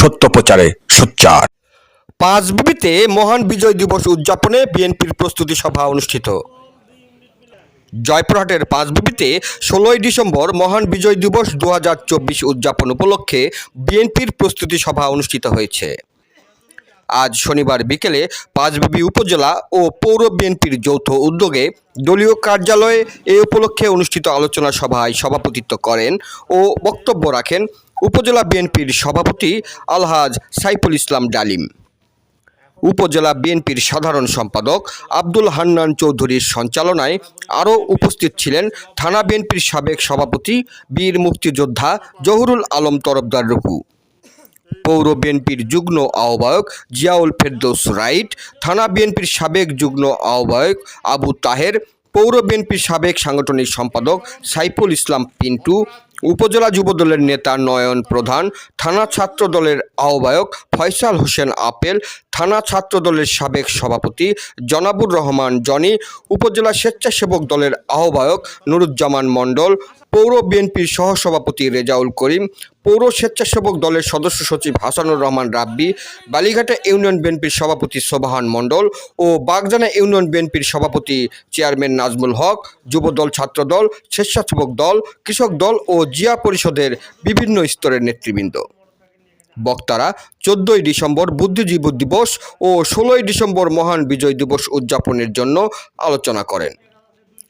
সত্য প্রচারে সোচ্চার। পাঁচ বিবিতে মহান বিজয় দিবস উদযাপনে বিএনপির প্রস্তুতি সভা অনুষ্ঠিত। জয়পুরহাটের পাঁচ বিবিতে ষোলোই ডিসেম্বর মহান বিজয় দিবস দু উদযাপন উপলক্ষে বিএনপির প্রস্তুতি সভা অনুষ্ঠিত হয়েছে। আজ শনিবার বিকেলে পাঁচবিবি উপজেলা ও পৌর বিএনপির যৌথ উদ্যোগে দলীয় কার্যালয়ে এ উপলক্ষে অনুষ্ঠিত আলোচনা সভায় সভাপতিত্ব করেন ও বক্তব্য রাখেন উপজেলা বিএনপির সভাপতি আলহাজ সাইফুল ইসলাম ডালিম। উপজেলা বিএনপির সাধারণ সম্পাদক আব্দুল হান্নান চৌধুরীর সঞ্চালনায় আরও উপস্থিত ছিলেন থানা বিএনপির সাবেক সভাপতি, বীর মুক্তিযোদ্ধা জহুরুল আলম তরফদার রুকু। পৌর বিএনপির যুগ্ম আহ্বায়ক জিয়াউল ফেরদৌস রাইট, থানা বিএনপির সাবেক যুগ্ম আহ্বায়ক আবু তাহের, পৌর বিএনপির সাবেক সাংগঠনিক সম্পাদক সাইফুল ইসলাম পিন্টু উপজেলা যুবদলের নেতা নয়ন প্রধান থানা ছাত্র দলের আহ্বায়ক ফয়সাল হোসেন আপেল থানা ছাত্র দলের সাবেক সভাপতি জনাবুর রহমান, জনি, উপজেলা স্বেচ্ছাসেবক দলের আহ্বায়ক নুরুজ্জামান মণ্ডল, পৌর বিএনপির সহসভাপতি রেজাউল করিম, পৌর স্বেচ্ছাসেবক দলের সদস্য সচিব হাসানুর রহমান রাব্বি, বালিঘাটা ইউনিয়ন বিএনপির সভাপতি সোবাহান মণ্ডল ও বাগজানা ইউনিয়ন বিএনপির সভাপতি চেয়ারম্যান নাজমুল হক, যুবদল ছাত্রদল, স্বেচ্ছাসেবক দল, কৃষক দল ও জিয়া পরিষদের বিভিন্ন স্তরের নেতৃবৃন্দ। বক্তারা চোদ্দই ডিসেম্বর বুদ্ধিজীবী দিবস ও ষোলোই ডিসেম্বর মহান বিজয় দিবস উদযাপনের জন্য আলোচনা করেন।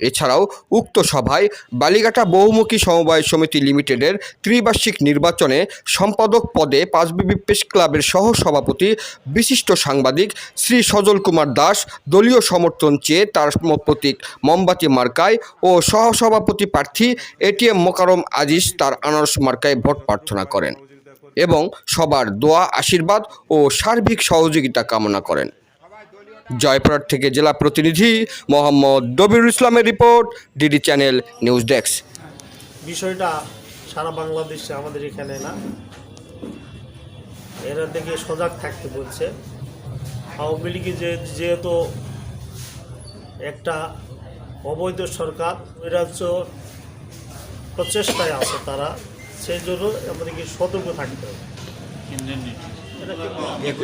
এছাড়াও উক্ত সভায় বালিঘাটা বহুমুখী সমবায় সমিতি লিমিটেডের ত্রিবার্ষিক নির্বাচনে সম্পাদক পদে পাঁচবিবি প্রেস ক্লাবের সহ সভাপতি বিশিষ্ট সাংবাদিক শ্রী সজল কুমার দাস, দলীয় সমর্থন চেয়ে তার প্রতীক মোমবাতি মার্কায় ও সহসভাপতি প্রার্থী এটিএম মোকারম আজিজ তার আনারস মার্কায় ভোট প্রার্থনা করেন। এবং সবার দোয়া, আশীর্বাদ ও সার্বিক সহযোগিতা কামনা করেন। জয়পুরহাট থেকে জেলা প্রতিনিধি মোহাম্মদ দবিরুল ইসলামের report, DD channel news desk. বিষয়টা সারা বাংলাদেশে আমাদের এখানে না, এরা থেকে সজাগ থাকতে বলছে। আওয়ামী লীগে যে, যেহেতু একটা অবৈধ সরকার প্রচেষ্টায় আছে তারা। সেই জন্য আমাদেরকে সতর্ক থাকতে হবে।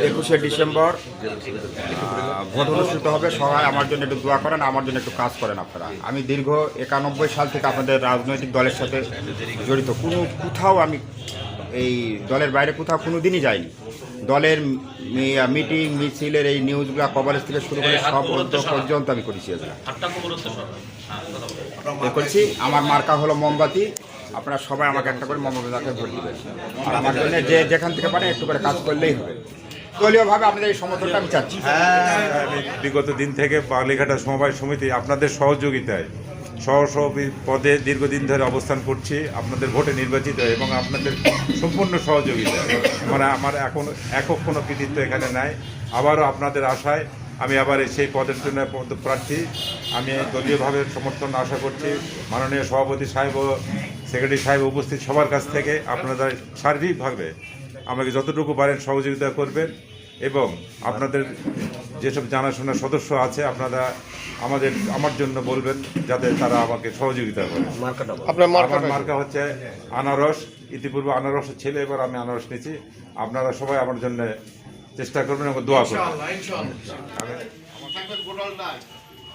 একুশে ডিসেম্বর ভোট অনুষ্ঠিত হবে। সবাই আমার জন্য একটু দোয়া করেন, আমার জন্য একটু কাজ করেন আপনারা। আমি দীর্ঘ একানব্বই সাল থেকে আপনাদের রাজনৈতিক দলের সাথে জড়িত। কোনো কোথাও আমি এই দলের বাইরে কোথাও কোনো দিনই যাইনি দলের মিটিং মিছিলের এই নিউজগুলো কভারেজ থেকে শুরু করে সব পর্যন্ত আমি করেছি এগুলো। এ করছি। আমার মার্কা হলো মোমবাতি। আপনারা সবাই আমাকে একটা করে মোমবাতিকে ভোট দিবেন। আর আমার জন্য যে যেখান থেকে পারে একটু করে কাজ করলেই হবে। দলীয়ভাবে আপনাদের এই সমর্থনটা আমি চাচ্ছি। আমি বিগত দিন থেকে বালিঘাটা সমবায় সমিতি আপনাদের সহযোগিতায় সহসভাপতি পদে দীর্ঘদিন ধরে অবস্থান করছি, আপনাদের ভোটে নির্বাচিত এবং আপনাদের সম্পূর্ণ সহযোগিতা। মানে আমার এখন একক কোনো কৃতিত্ব এখানে নাই। আবারও আপনাদের আশায় আমি আবার সেই পদের জন্য প্রার্থী আমি দলীয়ভাবে সমর্থন আশা করছি। মাননীয় সভাপতি সাহেব ও সেক্রেটারি সাহেব উপস্থিত সবার কাছ থেকে আপনারা সার্বিকভাবে আমাকে যতটুকু পারেন সহযোগিতা করবেন এবং আপনাদের যেসব জানাশোনা সদস্য আছে আপনারা আমাদের আমার জন্য বলবেন যাতে তারা আমাকে সহযোগিতা করে। আপনার মার্কা হচ্ছে আনারস। ইতিপূর্বে আনারসের ছেলে এবার আমি আনারস নিয়েছি আপনারা সবাই আমার জন্য চেষ্টা করবেন এবং দোয়া করবেন।